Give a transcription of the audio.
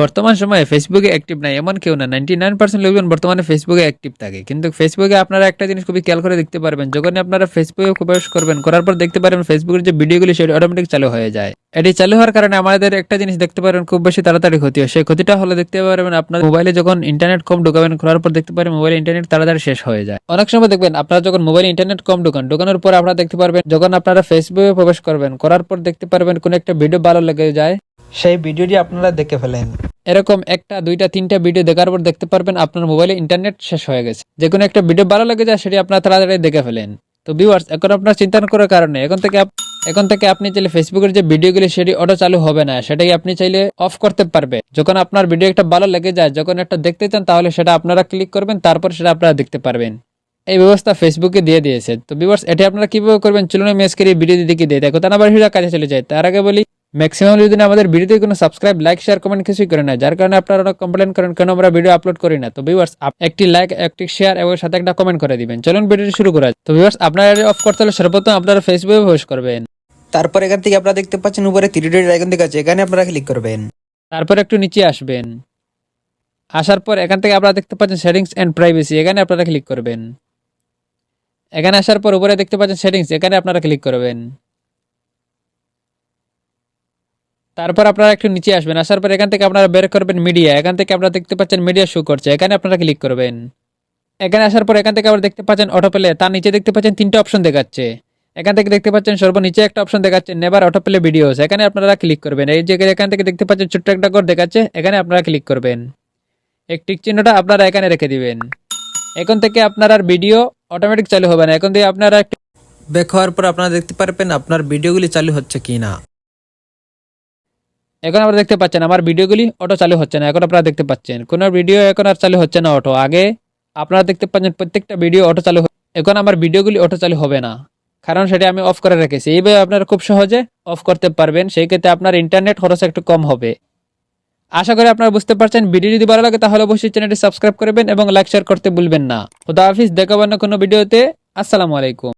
বর্তমান সময়ে ফেসবুকে অ্যাক্টিভ নাই, এমন কেউ না। নাইনটি নাইন পার্সেন্ট লোকজন বর্তমানে ফেসবুকে অ্যাক্টিভ থাকে। কিন্তু ফেসবুকে আপনারা একটা জিনিস খুবই খেয়াল করে দেখতে পারবেন, যখনই আপনারা ফেসবুকে প্রবেশ করবেন, করার পর দেখতে পারবেন ফেসবুকের যে ভিডিওগুলি সেটি অটোমেটিক চালু হয়ে যায়। এটি চালু হওয়ার কারণে আমাদের একটা জিনিস দেখতে পারবেন, খুব বেশি তাড়াতাড়ি ক্ষতি হয়। সেই ক্ষতিটা হলে দেখতে পারবেন আপনার মোবাইলে যখন ইন্টারনেট কম ঢোকাবেন করার পর দেখতে পারবেন মোবাইলে ইন্টারনেট তাড়াতাড়ি শেষ হয়ে যায়। অনেক সময় দেখবেন, আপনারা যখন মোবাইলে ইন্টারনেট কম ঢোকান, ঢোকানোর পর আপনারা দেখতে পারবেন, যখন আপনারা ফেসবুকে প্রবেশ করবেন, করার পর দেখতে পারবেন কোনো একটা ভিডিও ভালো লেগে যায়। সেই ভিডিওটি আপনারা দেখে ফেলেন। এরকম একটা, দুইটা, তিনটা ভিডিও দেখার পর দেখতে পারবেন আপনার মোবাইলে ইন্টারনেট শেষ হয়ে গেছে। যে কোনো একটা ভিডিও ভালো লেগে যায়, সেটি আপনারা তাড়াতাড়ি দেখে ফেলেন। তো ভিউয়ার্স এখন আপনার চিন্তা করার কারণে এখন থেকে এখন থেকে আপনি চাইলে ফেসবুকের যে ভিডিওগুলি, সেটি অটো চালু হবে না। সেটাই আপনি চাইলে অফ করতে পারবে। যখন আপনার ভিডিও একটা ভালো লেগে যায়, যখন একটা দেখতে চান, তাহলে সেটা আপনারা ক্লিক করবেন, তারপর সেটা আপনারা দেখতে পারবেন। এই ব্যবস্থা ফেসবুকে দিয়ে দিয়েছে। তো ভিউয়ার্স এটি আপনারা কীভাবে করবেন? চলুন আজকের এই ভিডিও দিকে দিয়ে দেখো তার আবার ভিডিও কাজে চলে যায় তার আগে বলি ম্যাক্সিমাম যদি আমাদের ভিডিওতে কোনো সাবস্ক্রাইব লাইক শেয়ার কমেন্ট কিছুই করে না যার কারণে আপনারা অনেক কমপ্লেন করেন কেন আমরা ভিডিও আপলোড করি না। তো ভিউয়ার্স একটি লাইক একটি শেয়ার এবং সাথে একটা কমেন্ট করে দিবেন। চলুন ভিডিওটি শুরু করা তো ভিউয়ার্স আপনারা অফ করতে হলে সর্বপ্রথম আপনারা ফেসবুকে প্রবেশ করবেন। তারপর এখান থেকে আপনারা দেখতে পাচ্ছেন উপরে থ্রি ডট আইকন দেখা আছে এখানে আপনারা ক্লিক করবেন। তারপর একটু নিচে আসবেন। আসার পর এখান থেকে আপনারা দেখতে পাচ্ছেন সেটিংস এন্ড প্রাইভেসি এখানে আপনারা ক্লিক করবেন। এখানে আসার পর উপরে দেখতে পাচ্ছেন সেটিংস এখানে আপনারা ক্লিক করবেন। তারপর আপনারা একটু নিচে আসবেন, আসার পর এখান থেকে আপনারা বের করবেন মিডিয়া এখান থেকে আপনারা দেখতে পাচ্ছেন মিডিয়া শো করছে, এখানে আপনারা ক্লিক করবেন। এখানে আসার পর এখান থেকে আবার দেখতে পাচ্ছেন অটো প্লে তার নিচে দেখতে পাচ্ছেন তিনটা অপশন দেখাচ্ছে। এখান থেকে দেখতে পাচ্ছেন সর্বনিচে একটা অপশন দেখাচ্ছে নেবার অটো প্লে ভিডিওস এখানে আপনারা ক্লিক করবেন। এই যে এখান থেকে দেখতে পাচ্ছেন ছোট্ট একটা ঘর দেখাচ্ছে, এখানে আপনারা ক্লিক করবেন। এক টিক চিহ্নটা আপনারা এখানে রেখে দিবেন। এখন থেকে আপনার আর ভিডিও অটোমেটিক চালু হবে না, এখন থেকে আপনারা ব্যাক হওয়ার পর আপনারা দেখতে পারবেন আপনার ভিডিওগুলি চালু হচ্ছে কি না এখন আপনারা দেখতে পাচ্ছেন, আমার ভিডিওগুলি অটো চালু হচ্ছে না, এখন আপনারা দেখতে পাচ্ছেন। কোনো ভিডিও এখন আর চালু হচ্ছে না অটো, আগে আপনারা দেখতে পাচ্ছেন প্রত্যেকটা ভিডিও অটো চালু এখন আমার ভিডিওগুলি অটো চালু হবে না। কারণ সেটা আমি অফ করে রেখেছি, এইভাবে আপনারা খুব সহজে অফ করতে পারবেন, সেই ক্ষেত্রে আপনার ইন্টারনেট খরচ একটু কম হবে। আশা করি আপনারা বুঝতে পারছেন, ভিডিও যদি ভালো লাগে তাহলে অবশ্যই চ্যানেলটি সাবস্ক্রাইব করবেন এবং লাইক শেয়ার করতে ভুলবেন না। খুদা হাফিজ দেখাবেন না কোনো ভিডিওতে, আসসালামু আলাইকুম।